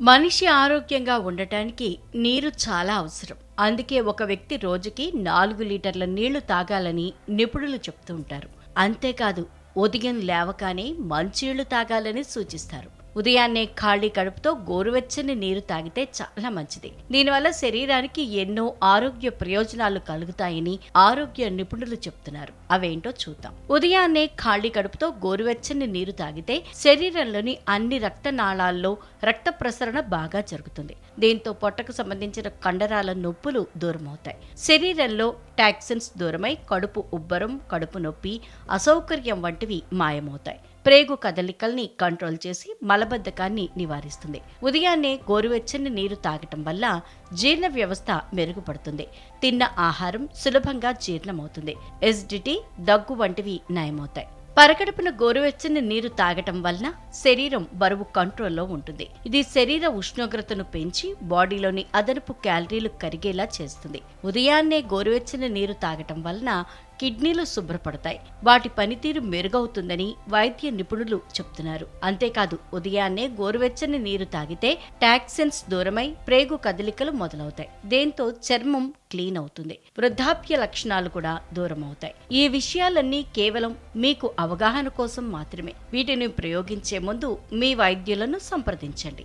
మనిషి ఆరోగ్యంగా ఉండటానికి నీరు చాలా అవసరం. అందుకే ఒక వ్యక్తి రోజుకి నాలుగు లీటర్ల నీళ్ళు తాగాలని నిపుణులు చెప్తూ ఉంటారు. అంతేకాదు ఉదయం లేవగానే మంచినీళ్ళు తాగాలని సూచిస్తారు. ఉదయాన్నే ఖాళీ కడుపుతో గోరువెచ్చని నీరు తాగితే చాలా మంచిది. దీనివల్ల శరీరానికి ఎన్నో ఆరోగ్య ప్రయోజనాలు కలుగుతాయని ఆరోగ్య నిపుణులు చెప్తున్నారు. అవేంటో చూద్దాం. ఉదయాన్నే ఖాళీ కడుపుతో గోరువెచ్చని నీరు తాగితే శరీరంలోని అన్ని రక్తనాళాల్లో రక్త ప్రసరణ బాగా జరుగుతుంది. దీంతో పొట్టకు సంబంధించిన కండరాల నొప్పులు దూరమవుతాయి. శరీరంలో టాక్సిన్స్ దూరమై కడుపు ఉబ్బరం కడుపు నొప్పి అసౌకర్యం వంటివి మాయమవుతాయి. ప్రేగు కదలికల్ని కంట్రోల్ చేసి మలబద్ధకాన్ని నివారిస్తుంది. ఉదయాన్నే గోరువెచ్చని నీరు తాగటం వల్ల జీర్ణ వ్యవస్థ మెరుగుపడుతుంది. తిన్న ఆహారం సులభంగా జీర్ణమవుతుంది. ఎసిడిటీ దగ్గు వంటివి నయమవుతాయి. పరకడుపున గోరువెచ్చని నీరు తాగటం వలన శరీరం బరువు కంట్రోల్లో ఉంటుంది. ఇది శరీర ఉష్ణోగ్రతను పెంచి బాడీలోని అదనపు క్యాలరీలు కరిగేలా చేస్తుంది. ఉదయాన్నే గోరువెచ్చని నీరు తాగటం వలన కిడ్నీలు శుభ్రపడతాయి. వాటి పనితీరు మెరుగవుతుందని వైద్య నిపుణులు చెప్తున్నారు. అంతేకాదు ఉదయాన్నే గోరువెచ్చని నీరు తాగితే టాక్సిన్స్ దూరమై ప్రేగు కదలికలు మొదలవుతాయి. దీంతో చర్మం క్లీన్ అవుతుంది. వృద్ధాప్య లక్షణాలు కూడా దూరం అవుతాయి ఈ విషయాలన్నీ కేవలం మీకు అవగాహన కోసం మాత్రమే. వీటిని ప్రయోగించే ముందు మీ వైద్యులను సంప్రదించండి.